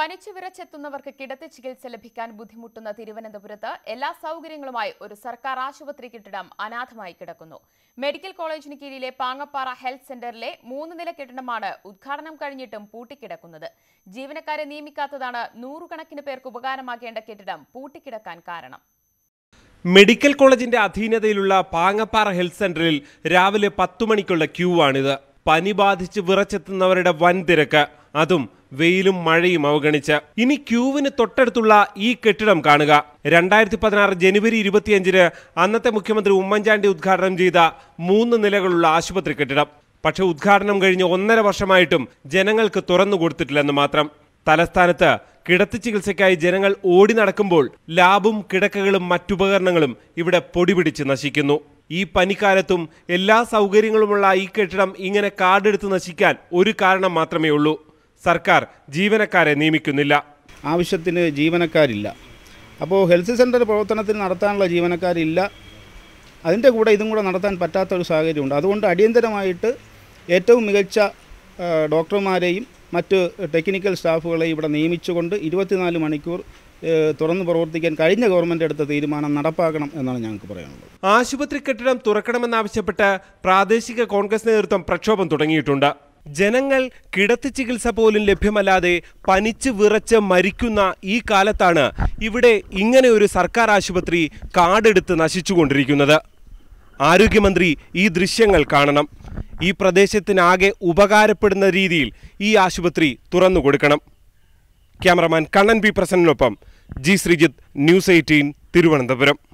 പനിച്ചു വിറച്ചെത്തുന്നവർക്ക് കിടത്തി ചികിത്സ ലഭിക്കാൻ ബുദ്ധിമുട്ടുന്ന തിരുവനന്തപുരത്ത് എല്ലാ സൗകര്യങ്ങളുമായി ഒരു സർക്കാർ ആശുപത്രി കെട്ടിടം അനാഥമായി കിടക്കുന്നു. മെഡിക്കൽ കോളേജിന് കീഴിലെ പാങ്ങപ്പാറ ഹെൽത്ത് സെന്ററിലെ മൂന്ന് നില കെട്ടിടമാണ് ഉദ്ഘാടനം കഴിഞ്ഞിട്ടും പൂട്ടിക്കിടക്കുന്നത്. ജീവനക്കാരെ നിയമിക്കാത്തതാണ് നൂറുകണക്കിന് പേർക്ക് ഉപകാരമാകേണ്ട കെട്ടിടം പൂട്ടിക്കിടക്കാൻ കാരണം. മെഡിക്കൽ കോളേജിന്റെ അധീനതയിലുള്ള പാങ്ങപ്പാറ ഹെൽത്ത് സെന്ററിൽ രാവിലെ പത്തു മണിക്കുള്ള ക്യൂ ആണിത് പനി ബാധിച്ച് വിറച്ചെത്തുന്നവരുടെ വൻ തിരക്ക് അതും വെയിലും മഴയും അവഗണിച്ച് ഇനി ക്യൂവിന് തൊട്ടടുത്തുള്ള ഈ കെട്ടിടം കാണുക. രണ്ടായിരത്തി പതിനാറ് ജനുവരി ഇരുപത്തിയഞ്ചിന് അന്നത്തെ മുഖ്യമന്ത്രി ഉമ്മൻചാണ്ടി ഉദ്ഘാടനം ചെയ്ത മൂന്ന് നിലകളുള്ള ആശുപത്രി കെട്ടിടം. പക്ഷെ ഉദ്ഘാടനം കഴിഞ്ഞ് ഒന്നര വർഷമായിട്ടും ജനങ്ങൾക്ക് തുറന്നു കൊടുത്തിട്ടില്ലെന്ന് മാത്രം. തലസ്ഥാനത്ത് കിടത്തി ചികിത്സയ്ക്കായി ജനങ്ങൾ ഓടി നടക്കുമ്പോൾ ലാബും കിടക്കകളും മറ്റുപകരണങ്ങളും ഇവിടെ പൊടിപിടിച്ച് നശിക്കുന്നു. ഈ പനിക്കാലത്തും എല്ലാ സൗകര്യങ്ങളുമുള്ള ഈ കെട്ടിടം ഇങ്ങനെ കാർഡെടുത്ത് നശിക്കാൻ ഒരു കാരണം മാത്രമേ ഉള്ളൂ സർക്കാർ ജീവനക്കാരെ നിയമിക്കുന്നില്ല. ആവശ്യത്തിന് ജീവനക്കാരില്ല. അപ്പോൾ ഹെൽത്ത് സെന്റർ പ്രവർത്തനത്തിന് നടത്താനുള്ള ജീവനക്കാരില്ല. അതിന്റെ കൂടെ ഇതും കൂടെ നടത്താൻ പറ്റാത്ത ഒരു സാഹചര്യമുണ്ട്. അതുകൊണ്ട് അടിയന്തരമായിട്ട് ഏറ്റവും മികച്ച ഡോക്ടർമാരെയും മറ്റ് ടെക്നിക്കൽ സ്റ്റാഫുകളെയും ഇവിടെ നിയമിച്ചുകൊണ്ട് ഇരുപത്തിനാല് മണിക്കൂർ തുറന്നു തുറന്ന് പ്രവർത്തിക്കാൻ കഴിഞ്ഞ ഗവൺമെന്റ് എടുത്ത തീരുമാനം നടപ്പാക്കണം എന്നാണ് ഞങ്ങൾക്ക് പറയാനുള്ളത്. ആശുപത്രി കെട്ടിടം തുറക്കണമെന്നാവശ്യപ്പെട്ട് പ്രാദേശിക കോൺഗ്രസ് നേതൃത്വം പ്രക്ഷോഭം തുടങ്ങിയിട്ടുണ്ട്. ജനങ്ങൾ കിടത്തി ചികിത്സ പോലും ലഭ്യമല്ലാതെ പനിച്ച് വിറച്ച് മരിക്കുന്ന ഈ കാലത്താണ് ഇവിടെ ഇങ്ങനെ ഒരു സർക്കാർ ആശുപത്രി കാടെടുത്ത് നശിച്ചുകൊണ്ടിരിക്കുന്നത്. ആരോഗ്യമന്ത്രി ഈ ദൃശ്യങ്ങൾ കാണണം. ഈ പ്രദേശത്തിനാകെ ഉപകാരപ്പെടുന്ന രീതിയിൽ ഈ ആശുപത്രി തുറന്നു കൊടുക്കണം. Cameraman Kannan P പ്രസന്നിനൊപ്പം G Sreejith news eighteen Thiruvananthapuram.